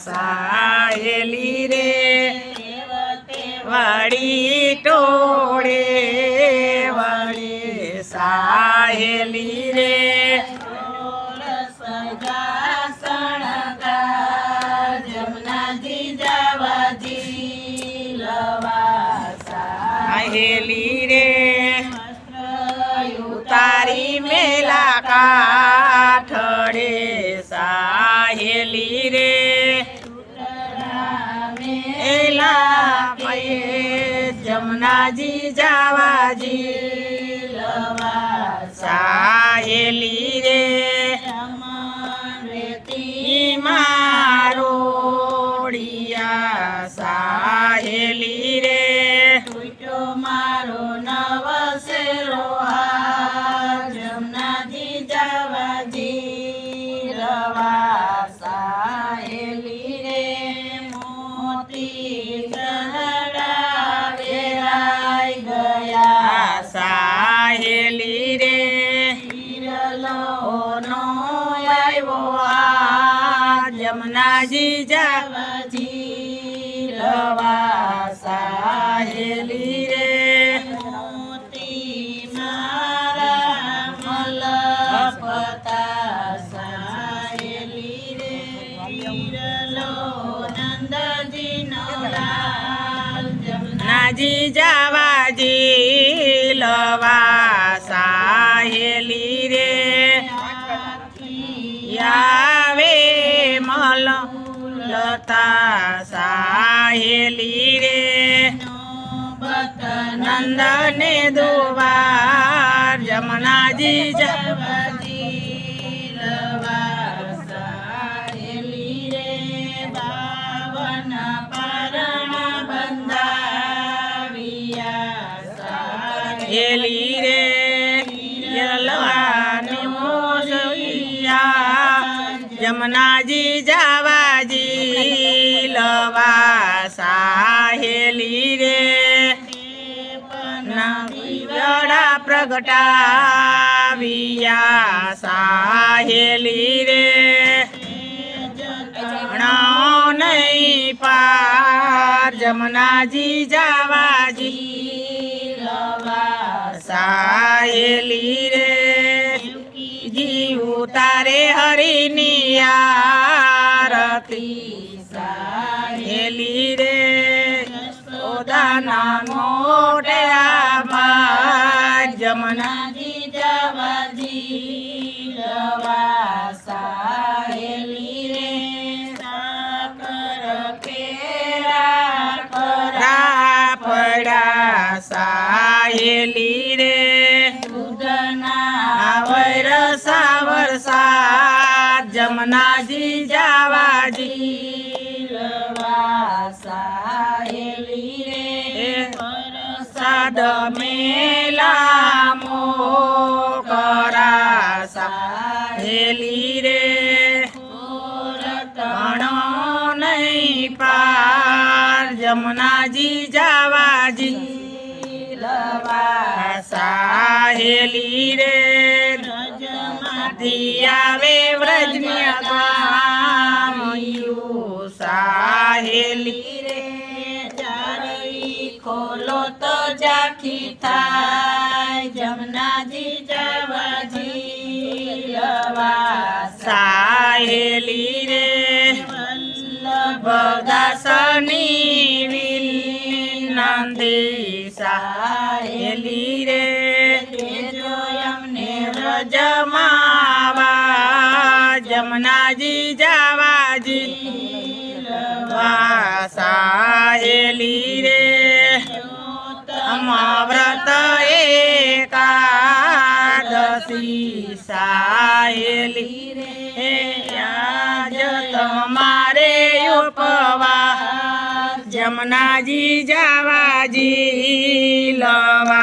સાહેલી રે વળી ટોળે વળી સાહેલી રે સાહેલી રે ઉતારી જમનાજી જાવાજી સાહેલી રે મારોડિયા સાહેલી રે મારો નવસેરો જમનાજી જવાજી જાવા સાહેલી રે. મોતી મારા મલપતા સાહેલી જાવાજી લવા સાહેલી રે. મલ લતા સાહેલી રે નંદને દુવાર જમનાજી જાવાજી હેલી રે યલવાની મોસૈયા જમનાજી જાવાજી સાહેલી રે નવીડા પ્રગટાવિયા સાહેલી રે. નહીં પાર જમનાજી જાવાજી સાહેલી રે. જીવ તારે હરિની આરતી मोठ्या जमनाची जवजी गवासायली रे साकर केरा करा पडा सायली रे दुधना वैरसा वरसा जमनाजी जावाजी મેલા મોકરા સાહેલી રે. તણો નહીં પાર જમનાજી જાવાજી સાહેલી રે. આવે વ્રજની સાહેલી જાખી થાય જમનાજી જવાજી સાહેલી રે વલ્લભદાસની વિનંદી સાહેલી રે અમને રજમાવા જમનાજી જવાજી સાહેલી રે અમાવ્રત એકાદશી સાયલી રે આજ તમારે ઉપવા જમનાજી જાવાજી લવા